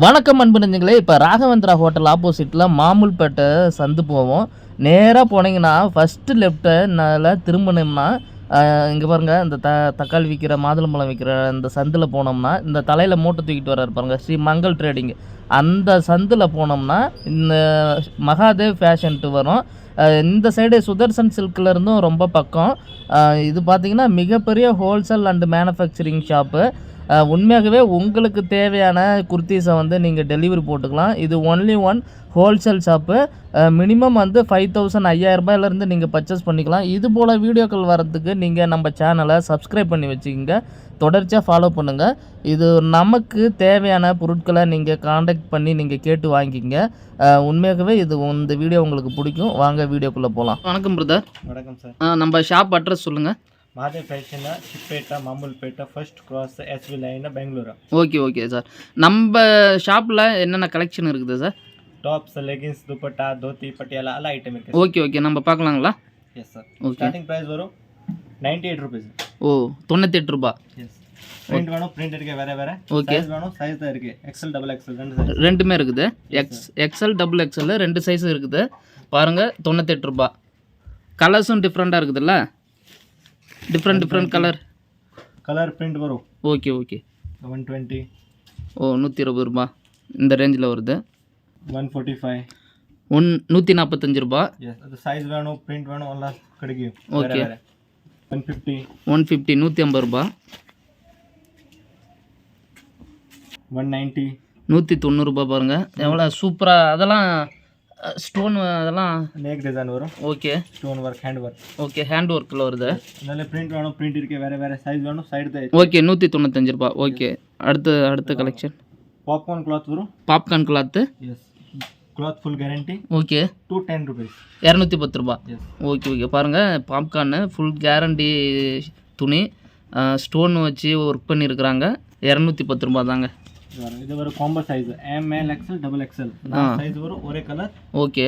வணக்கம் அன்பு நெஞ்சங்களே. இப்போ ராகவேந்திரா ஹோட்டல் ஆப்போசிட்டில் மாமூல்பேட்டை சந்து போவோம். நேராக போனீங்கன்னா ஃபஸ்ட்டு லெஃப்ட்டை நல்லா திரும்பினோம்னா இங்கே பாருங்கள் இந்த த தக்காளி விற்கிற மாதுளம்பழம் விற்கிற இந்த சந்தில் போனோம்னா இந்த தலையில் மூட்டை தூக்கிட்டு வர பாருங்க ஸ்ரீ மங்கள் ட்ரேடிங் அந்த சந்தில் போனோம்னா இந்த மகாதேவ் ஃபேஷன்ட்டு வரும். இந்த சைடு சுதர்சன் சில்க்லேருந்தும் ரொம்ப பக்கம். இது பார்த்திங்கன்னா மிகப்பெரிய ஹோல்சேல் அண்ட் மேனுஃபேக்சரிங் ஷாப்பு உண்மையாகவே உங்களுக்கு தேவையான குர்த்தீஸை வந்து நீங்கள் டெலிவரி போட்டுக்கலாம். இது only one wholesale shop minimum வந்து ஃபைவ் தௌசண்ட் ஐயாயிரரூபாயிலேருந்து நீங்கள் பர்ச்சேஸ் பண்ணிக்கலாம். இது போல் வீடியோக்கள் வரதுக்கு நீங்கள் நம்ம சேனலை சப்ஸ்கிரைப் பண்ணி வச்சுக்கோங்க. தொடர்ச்சியாக ஃபாலோ பண்ணுங்கள் இது நமக்கு தேவையான பொருட்களை நீங்கள் காண்டாக்ட் பண்ணி நீங்கள் கேட்டு வாங்கிக்கிங்க. உண்மையாகவே இது இந்த வீடியோ உங்களுக்கு பிடிக்கும். வாங்க வீடியோக்குள்ளே போகலாம் வணக்கம் பிரதர் வணக்கம் சார் நம்ம ஷாப் அட்ரஸ் சொல்லுங்கள் மாதே ಫ್ಯಾಕ್ಷನ್ சிப்பேட்டா Mamulpet first cross SV V பெங்களூரா ஓகே ஓகே சார் நம்ம ஷாப்பில் என்னென்ன கலெக்ஷன் இருக்குது sir tops leggings dupatta dhoti Patiala ಎಲ್ಲ ஐட்டம் இருக்குது ஓகே ஓகே நம்ம பார்க்கலாங்களா yes sir Okay. Starting price ವರು ninety eight rupees ஓ தொண்ணூத்தெட்டு ரூபா எஸ் ಪ್ರಿಂಟ್ ವೇಣು ಪ್ರಿಂಟ್ ಇರ್ಕೆ ಬೇರೆ ಬೇರೆ. Okay. ಸೈಜ್ ವೇಣು தான் இருக்கு எக்ஸல் டபுள் எக்ஸல் ரெண்டு size. ரெண்டுமே இருக்குது. எக்ஸ் எக்ஸ்எல் டபுள் எக்ஸ்எல் ரெண்டு சைஸும் இருக்குது. பாருங்கள் தொண்ணூத்தெட்டு ரூபா கலர்ஸும் டிஃப்ரெண்ட்டாக இருக்குதுல்ல? Different different colour colour print ಬರು ஓகே ஓகே ಒನ್ ಟ್ವೆಂಟಿ ஓ நூற்றி இருபது ரூபா இந்த ரேஞ்சில் வருது ಒನ್ ಫೋರ್ಟಿ ಫೈವ್ ஒன் நூற்றி நாற்பத்தஞ்சு ரூபா ಎಸ್ ಅದು ಸೈಜ್ வேணும் ಪ್ರಿಂಟ್ வேணும் ಎಲ್ಲ ಕಡೆಗೆ Okay. ಬೇರೆ ಬೇರೆ ಒನ್ ಫಿಫ್ಟಿ ஒன் ஃபிஃப்டி நூற்றி ஐம்பது ரூபா ಒನ್ ನೈಂಟಿ நூற்றி தொண்ணூறுபா பாருங்கள் எவ்வளோ சூப்பராக அதெல்லாம் ஸ்டோன் அதெல்லாம் நேக் டிசைன் வரும். Okay stone work hand work okay hand ஒர்க்கில் வருது. நல்ல பிரிண்ட் வேணும் பிரிண்ட் இருக்கு வேறு வேறு சைஸ் வேணும் சைடு தான் ஓகே நூற்றி தொண்ணூத்தஞ்சு ரூபா. ஓகே அடுத்து அடுத்த கலெக்ஷன் பாப்கார்ன் கிளாத் வரும். Popcorn cloth yes cloth full guarantee okay two ten rupees இரநூத்தி பத்து ரூபா. ஓகே ஓகே பாருங்கள் பாப்கார்னு ஃபுல் கேரண்டி துணி. ஸ்டோன் வச்சு ஒர்க் பண்ணியிருக்கிறாங்க இரநூத்தி பத்து ரூபா தாங்க. இது ஒரு combo size M L XL double XL size வரும் ஒரே colour okay.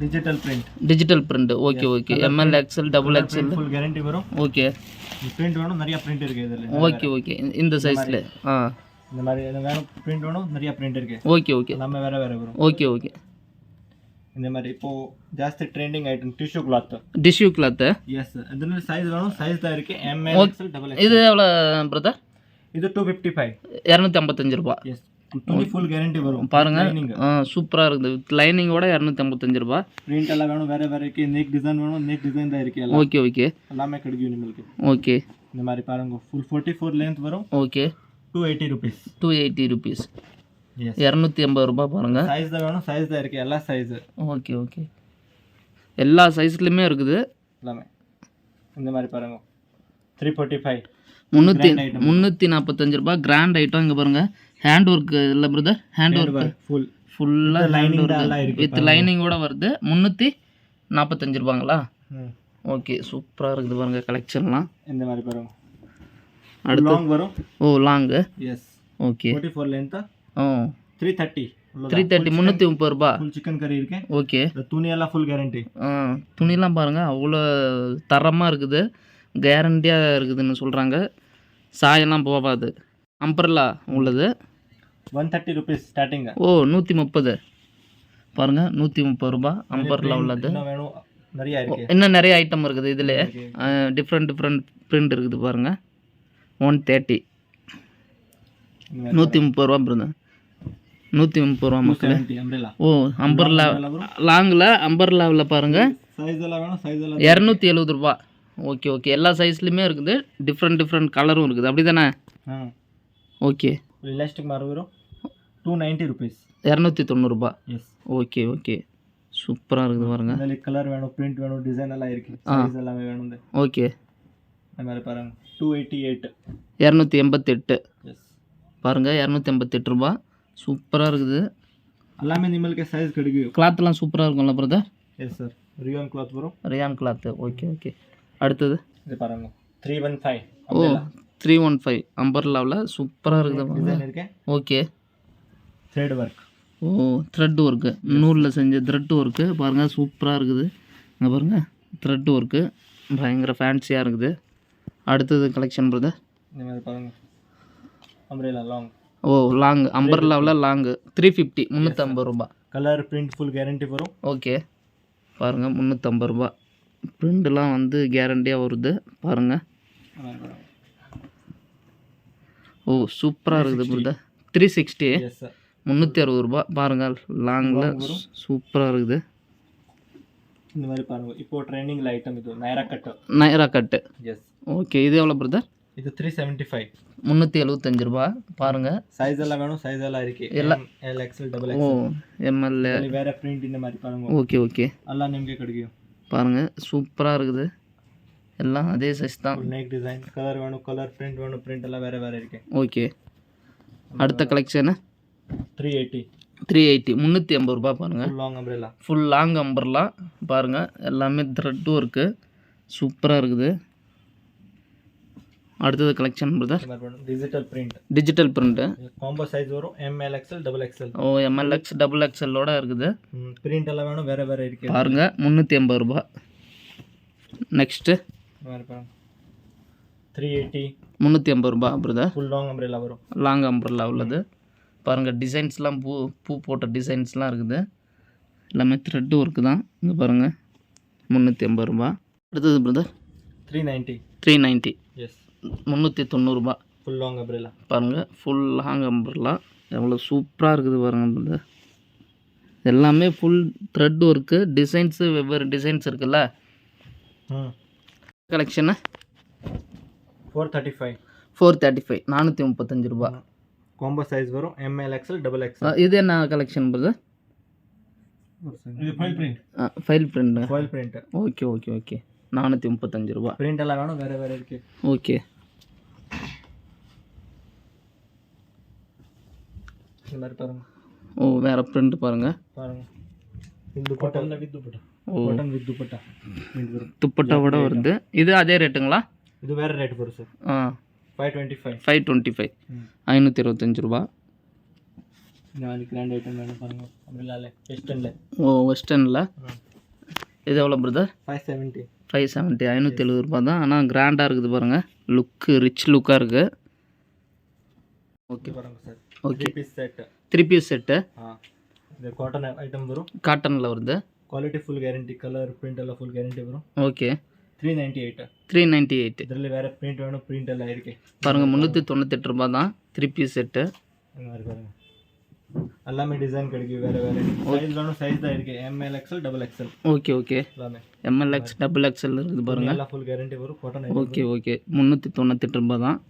Digital print digital print okay okay. M L XL double XL full guarantee வரும். ஓகே. பிரிண்ட் வேணும் நிறைய பிரிண்ட் இருக்கு இதில். Okay okay. இந்த சைஸ்ல ஆ. இந்த மாதிரி வேற பிரிண்ட் வேணும் நிறைய பிரிண்ட் இருக்கு. Okay okay. நம்ம வேற வேற வரும். Okay okay. இந்த மாதிரி இப்போ ஜாஸ்தி trending trending tissue tissue tissue tissue yes yes size வேணும் சைஸ் தான் இருக்கு. M L XL double XL இது எவ்வளோ பிரதர் இது டூ ஃபிஃப்டி ஃபைவ் இரநூத்தி ஐம்பத்தஞ்சு ரூபா. எஸ் துணி ஃபுல் கேரண்டி வரும். பாருங்க சூப்பராக இருக்குது. வித் லைனிங்கோட இரநூத்தி ஐம்பத்தஞ்சு ரூபா. பிரிண்ட் எல்லாம் வேணும் வேறு வேறு இருக்குது நெக் டிசைன் வேணும் நெக் டிசைன் தான் இருக்குது ஓகே ஓகே எல்லாமே கிடைக்கும் நம்மளுக்கு ஓகே இந்த மாதிரி பாருங்க ஃபுல் ஃபோர்ட்டி ஃபோர் லென்த் வரும் okay two eighty rupees two eighty rupees இரநூத்தி ஐம்பது ரூபா பாருங்க. சைஸ் தான் வேணும் சைஸ் தான் இருக்குது எல்லா சைஸு ஓகே ஓகே எல்லா சைஸ்லையுமே இருக்குது. எல்லாமே. இந்த மாதிரி பாருங்க. த்ரீ ஃபோர்ட்டி ஃபைவ் முந்நூற்றி. முந்நூற்றி நாற்பத்தஞ்சு ரூபா கிராண்ட் ஐட்டம் இங்கே பாருங்கள் ஹேண்ட் ஒர்க் இல்லை பிரதர் ஹேண்ட் ஒர்க் ஃபுல் ஃபுல்லாக எல்லாம் இருக்கு வித் லைனிங்கோட வருது. முந்நூற்றி நாற்பத்தஞ்சு ரூபாங்களா? ஓகே சூப்பராக இருக்குது பாருங்க கலெக்ஷன்லாம் இந்த மாதிரி பாருங்க? அடுத்து. லாங் வரும்? ஓ long yes okay forty four length ஓ. த்ரீ தேர்ட்டி த்ரீ தேர்ட்டி முந்நூற்றி முப்பது ரூபா. ஃபுல் சிக்கன் கறி இருக்கு. ஓகே இந்த துணி எல்லாம் ஃபுல் கேரண்டி ஆ துணிலாம் பாருங்கள் அவ்வளோ தரமாக இருக்குது. கேரண்டியாக இருக்குதுன்னு சொல்கிறாங்க சாயெல்லாம் போகாது அம்பர்லா உள்ளது. ஒன் தேர்ட்டி ருபீஸ் ஸ்டார்டிங் ஓ நூற்றி முப்பது. பாருங்கள் நூற்றி முப்பது ரூபா அம்பர்லா உள்ளது. நிறைய இன்னும் நிறைய ஐட்டம் இருக்குது இதில். டிஃப்ரெண்ட் டிஃப்ரெண்ட் பிரிண்ட் இருக்குது பாருங்கள் ஒன் தேர்ட்டி நூற்றி முப்பது ரூபா பிறந்த நூற்றி முப்பது ரூபா மக்களே. 70 umbrella. ஓ அம்பர்லா லாங்கில் அம்பர்லாவில் பாருங்கள் சைஸ் எல்லாம் வேணும் சைஸ் எல்லாம் இரநூத்தி எழுபது ரூபா. Okay okay. எல்லா சைஸ்லையுமே இருக்குது. டிஃப்ரெண்ட் டிஃப்ரெண்ட் கலரும் இருக்குது. அப்படி தானே ஓகே. இலாஸ்டிக் மாதிரி டூ நைன்ட்டி ருபீஸ் இரநூத்தி தொண்ணூறுபா எஸ் ஓகே ஓகே. சூப்பராக இருக்குது பாருங்க. அதில் கலர் வேணும் பிரிண்ட் வேணும் டிசைன் எல்லாம் இருக்குது சைஸ் எல்லாமே வேணும். ஓகே. அந்த மாதிரி பாருங்க. டூ எயிட்டி எயிட் இரநூத்தி எண்பத்தெட்டு. எஸ் பாருங்கள் இரநூத்தி எண்பத்தெட்டு ரூபா. சூப்பராக இருக்குது. எல்லாமே நிம்மளுக்கு சைஸ் கிடைக்கும் கிளாத்லாம் சூப்பராக இருக்கும்ல brother yes sir rayon cloth வரும். ரியான் கிளாத்து ஓகே ஓகே அடுத்தது? பாருங்க. த்ரீ ஒன் ஃபைவ் ஓ த்ரீ ஒன் ஃபைவ் அம்பர்லாவில் சூப்பராக இருக்குது ஓகே த்ரெட் ஒர்க் ஓ த்ரெட் ஒர்க்கு நூலில் செஞ்ச த்ரெட் ஒர்க்கு பாருங்கள் சூப்பராக இருக்குது. இங்கே பாருங்கள் த்ரெட் ஒர்க்கு பயங்கர ஃபேன்சியாக இருக்குது. அடுத்தது கலெக்ஷன் பிரதர் இந்த பாருங்கள் லாங் ஓ லாங் அம்பர்லாவில் லாங்கு த்ரீ ஃபிஃப்டி முந்நூற்றம்பது ரூபா கலர் பிரிண்ட் ஃபுல் கேரண்டி வரும். ஓகே பாருங்கள் முந்நூற்றம்பது ரூபா ப்ரிண்ட்லாம் வந்து கேரண்டியாக வருது பாருங்கள் ஓ சூப்பராக இருக்குது brother three sixty yes sir முந்நூற்றி அறுபது ரூபா பாருங்கள் லாங்கில் சூப்பராக இருக்குது இந்த மாதிரி பாருங்க இப்போ ட்ரெண்டிங்ல ஐட்டம் இது Naira cut Naira cut yes okay இது எவ்வளோ பிரதர் இது த்ரீ செவன்ட்டி ஃபைவ் முந்நூற்றி எழுபத்தஞ்சு ரூபா பாருங்கள் சைஸ் எல்லாம் வேணும் சைஸ் எல்லாம் இருக்கு ಎಲ್ಲ- ಎಲ್ ಎಕ್ಸೆಲ್ ಡಬಲ್ ஓ ಎಕ್ಸೆಲ್ எம்எல்ஏ ಅಲ್ಲಿ ಬೇರೆ ಪ್ರಿಂಟ್ இந்த மாதிரி பாருங்க ஓகே ஓகே ಎಲ್ಲ ನಿಮಗೆ ಕಡೆಗೆ பாருங்கள் சூப்பராக இருக்குது. எல்லாம் அதே சைஸ் தான். நெக் டிசைன் கலர் வேணும் கலர் பிரிண்ட் வேணும் பிரிண்ட் எல்லாம் வேறு வேறு இருக்கு. ஓகே அடுத்த collection three eighty three eighty முந்நூற்றி ஐம்பது ரூபா பாருங்கள் full long umbrella full long அம்பர்லாம் பாருங்கள் எல்லாமே த்ரெட்டும் இருக்குது சூப்பராக இருக்குது. அடுத்தது collection brother digital print digital print combo size வரும். M L XL double XL ஓ எம்எல்எக்ஸ் டபுள் எக்ஸ்எல்லோட இருக்குது. பிரிண்ட் எல்லாம் வேணும். வேறு வேறு இருக்குது பாருங்க முந்நூற்றி ஐம்பது ரூபா. நெக்ஸ்ட்டு த்ரீ எயிட்டி முந்நூற்றி ஐம்பது ரூபா பிரதர் ஃபுல் லாங் அம்ப்ரெல்லா வரும். லாங் அம்ப்ரெல்லா உள்ளது. பாருங்கள் டிசைன்ஸ்லாம் பூ பூ போட்ட டிசைன்ஸ்லாம் இருக்குது. எல்லாமே த்ரெட்டு ஒர்க்கு தான். இங்கே பாருங்கள் முந்நூற்றி ஐம்பது ரூபா. அடுத்தது brother three ninety three ninety yes முந்நூற்றி தொண்ணூறுரூபா ஃபுல் லாங் அம்ப்ரெல்லா பாருங்கள் ஃபுல் லாங் அம்ப்ரெல்லா எவ்வளோ சூப்பராக இருக்குது பாருங்கள் இது. எல்லாமே ஃபுல் த்ரெட் ஒர்க்கு டிசைன்ஸு வெவ்வேறு டிசைன்ஸ் இருக்குல்ல? Collection four thirty five four thirty five நானூற்றி முப்பத்தஞ்சு ரூபா. காம்போ சைஸ் வரும் M L XL double XL இது என்ன கலெக்ஷன் போது ஃபைல் பிரிண்ட் ஆ foil print foil print okay okay okay நானூற்றி முப்பத்தஞ்சு ரூபா. பிரிண்ட் எல்லாம் வேணும் வேறு வேறு இருக்குது ஓகே இந்த மாதிரி பாருங்கள் ஓ வேறு பிரிண்ட் பாருங்கள் பாருங்கள் இது துப்பட்டா வித் துப்பட்டா ஓ. பட்டன் வித் துப்பட்டா துப்பட்டாவோட வருது. இது அதே ரேட்டுங்களா இது வேறு ரேட் வரும் சார் ஆ. Five twenty five five twenty five ஐநூற்றி இருபத்தஞ்சி ரூபா. நாலு கிராண்ட் ஐட்டம் வேணும் பாருங்கள் வெஸ்டர்னில் ஓ வெஸ்டர்னில் இது எவ்வளோ brother five seventy five seventy ஐநூற்றி எழுபது ரூபா தான். ஆனால் கிராண்டாக இருக்குது பாருங்கள் லுக்கு ரிச் லுக்காக இருக்குது okay. Sir. Okay. Piece set three piece set இது காட்டன் ஐட்டம் வரும். காட்டனில் வருது. Quality full guarantee colour print ಎಲ್ಲ ஃபுல் கேரண்டி வரும். Okay. Three ninety eight three ninety eight ಇದರಲ್ಲಿ வேறு பிரிண்ட் வேணும் பிரிண்ட் எல்லாம் இருக்கு. பாருங்கள் முந்நூற்றி தொண்ணூத்தெட்டு ரூபா தான் த்ரீ பீஸ் செட்டு இந்த மாதிரி பாருங்க. எல்லாமே டிசைன் கிடைக்கும் வேறு வேறு. சைஸ் வேணும் சைஸ் தான் இருக்கு. M L XL double XL okay okay. எல்லாமே. எம்எல் டபுள் எக்ஸ்எல் இருக்குது பாருங்கள் எல்லாம் ஃபுல் கேரண்டி வரும் காட்டன் ஓகே ஓகே. முந்நூற்றி தொண்ணூத்தெட்டு ரூபா தான்.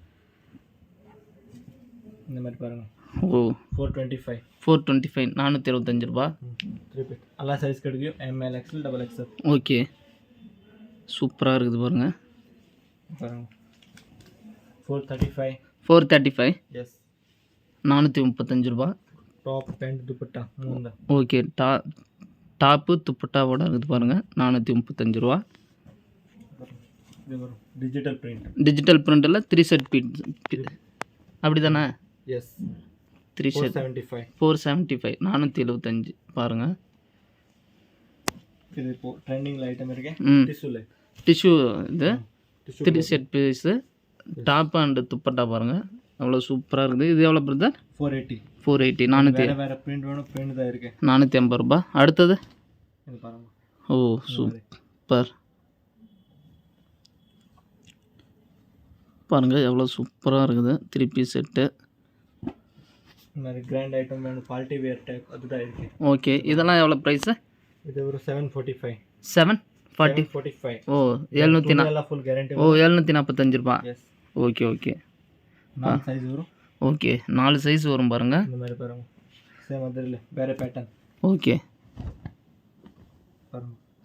இந்த மாதிரி பாருங்கள் ஓ. Four twenty five four twenty five நானூற்றி இருபத்தஞ்சு ரூபா எல்லா சைஸ் கிடைக்கும் M L XL double XL okay. சூப்பராக இருக்குது பாருங்கள் பாருங்கள் four thirty five four thirty five yes நானூற்றி முப்பத்தஞ்சு ரூபா. Top pant dupatta okay. டா டாப்பு துப்பட்டாவோட இருக்குது பாருங்கள் நானூற்றி முப்பத்தஞ்சு ரூபா. டிஜிட்டல் பிரிண்ட் டிஜிட்டல் பிரிண்டில் த்ரீ செட் பீட் அப்படி தானே yes three shirt seventy five four seventy five நானூற்றி எழுபத்தஞ்சு பாருங்கள் இது இப்போ ட்ரெண்டிங்கில் ஐட்டம் இருக்கேன் ம். டிஷ்யூல டிஷ்யூ இது. Three set piece top and dupatta பாருங்கள் அவ்வளோ சூப்பராக இருக்குது. இது எவ்வளோ brother four eighty four eighty நானூற்றி வேறு பிரிண்ட் வேணும். பிரிண்ட் தான் இருக்குது நானூற்றி ஐம்பது ரூபா. அடுத்தது? ஓ சூப்பர் பாருங்கள் எவ்வளோ சூப்பராக இருக்குது. த்ரீ பீஸ் செட்டு இந்த மாதிரி கிராண்ட் ஐட்டம் வேணும் பால்ட்டி வேர் டைப் அதுதான் இருக்குது ஓகே இதெல்லாம் எவ்வளோ ப்ரைஸு இது ஒரு seven forty five seven forty forty five ஓ எழுநூற்றி நாலு ஃபுல் கேரண்டி ஓ எழுநூற்றி நாற்பத்தஞ்சு ரூபா. ஓகே ஓகே நாலு சைஸ் வரும். ஓகே நாலு சைஸ் வரும் பாருங்கள் இந்த மாதிரி பாருங்கள் சேம் அது இல்லை வேறு பேட்டர்ன் ஓகே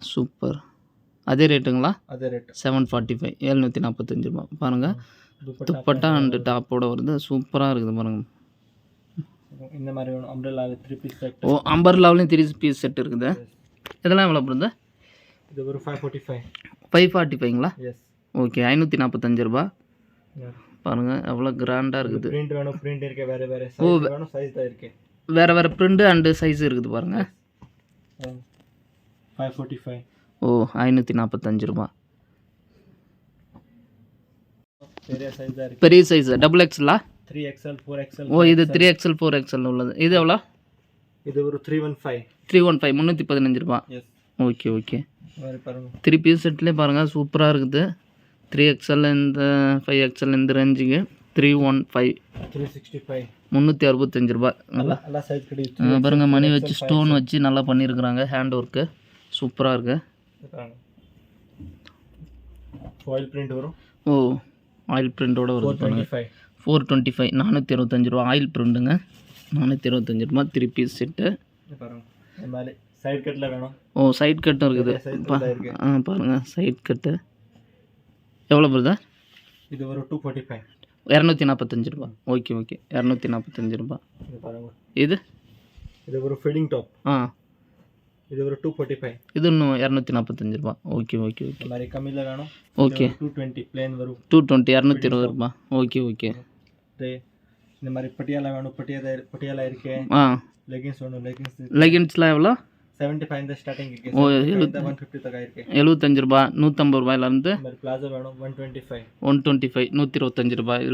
சூப்பர் அதே ரேட்டுங்களா அதே ரேட் செவன் ஃபார்ட்டி ஃபைவ் எழுநூற்றி நாற்பத்தஞ்சு ரூபா பாருங்கள் துப்பட்டா அண்டு டாப்போட வருது. சூப்பராக இருக்குது பாருங்கள் இந்த மாதிரி வேணும் அம்பர்லாவில் த்ரீ பீஸ் செட் ஓ அம்பர்லாவிலையும் த்ரீ பீஸ் செட் இருக்குது. இதெல்லாம் எவ்வளோ போடுது இது ஒரு five forty five five forty ஃபைவ்ங்களா yes okay ஐநூற்றி நாற்பத்தஞ்சு ரூபா. பாருங்கள் எவ்வளோ கிராண்டாக இருக்குது. பிரிண்ட் வேணும் பிரிண்ட் இருக்கே வேறு வேறு ஓ வேணும் சைஸ் தான் இருக்கு. வேறு வேறு பிரிண்ட் அண்டு சைஸ் இருக்குது பாருங்கள் ஃபைவ் ஃபார்ட்டி ஃபைவ் ஓ ஐநூற்றி நாற்பத்தஞ்சு ரூபா பெரிய சைஸ் டபுள் எக்ஸ்லா த்ரீ எக்ஸ்எல் ஃபோர் எக்ஸ்எல் ஓ இது த்ரீ எக்ஸ்எல் ஃபோர் எக்ஸ்எல் உள்ளது. இது எவ்வளோ? இது ஒரு three one five three one five முந்நூற்றி பதினஞ்சு ரூபா. Okay okay. த்ரீ பீஸ் செட்லேயே பாருங்கள் சூப்பராக இருக்குது. த்ரீ எக்ஸ்எல் இந்த ஃபைவ் எக்ஸ்எல் இந்த ரேஞ்சுக்கு three one five three sixty five முந்நூற்றி அறுபத்தஞ்சு ரூபா. நல்லா பாருங்க மணி வச்சு ஸ்டோன் வச்சு நல்லா பண்ணியிருக்கிறாங்க ஹேண்ட் ஒர்க்கு சூப்பராக இருக்குது ஆயில் பிரிண்ட் வரும். ஓ ஆயில் பிரிண்டோட வரும் ஃபோர் டுவெண்ட்டி ஃபைவ் நானூற்றி இருபத்தஞ்சி ரூபா. ஆயில் பிரிண்டுங்க நானூற்றி இருபத்தஞ்சி ரூபா த்ரீ பீஸ் செட்டு. சைட் கட்டில் வேணும். ஓ சைட் கட்டும் இருக்குது. ஆ பாருங்கள் சைட் கட்டு எவ்வளோ வருதா? இது ஒரு டூ ஃபார்ட்டி ஃபைவ் இரநூத்தி நாற்பத்தஞ்சு ரூபா. Okay okay. இரநூத்தி நாற்பத்தஞ்சு ரூபா. இது இது? ஒரு ஃபிட்டிங் டாப் ஆ. இது ஒரு டூ ஃபார்ட்டி ஃபைவ் இது இன்னும் இரநூத்தி நாற்பத்தஞ்சு ரூபா. Okay okay okay. மாதிரி கம்மியில் வேணும். ஓகே. டூ டுவெண்ட்டி பிளேன் வரும். டூ டுவெண்ட்டி இரநூத்தி இருபது ரூபா. Okay okay. ஷர்ட்டு இந்த மாதிரி பட்டியாலா வேணும் பட்டியாலா பட்டியாலா இருக்கு. லெகின்ஸ் வேணும் லெகின்ஸ் லெகின்ஸ்லாம் எவ்வளோ? செவன்ட்டி ஃபைவ் இந்த ஸ்டார்டிங் ஓ எழுபத்தி ஒன் ஃபிஃப்டி தொகை இருக்கு. எழுபத்தஞ்சு பிளாசோ வேணும் one twenty five one twenty five நூற்றி இருபத்தஞ்சு ரூபாய்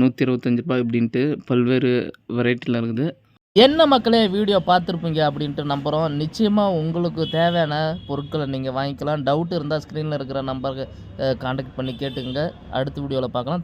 நூற்றி இருபத்தஞ்சு இப்படின்ட்டு பல்வேறு வெரைட்டியில் இருக்குது. என்ன மக்களே வீடியோ பார்த்துருப்பீங்க அப்படின்ட்டு நம்புகிறோம் நிச்சயமாக உங்களுக்கு தேவையான பொருட்களை நீங்கள் வாங்கிக்கலாம். டவுட் இருந்தால் ஸ்க்ரீனில் இருக்கிற நம்பருக்கு காண்டக்ட் பண்ணி கேட்டுங்க அடுத்த வீடியோவில் பார்க்கலாம்.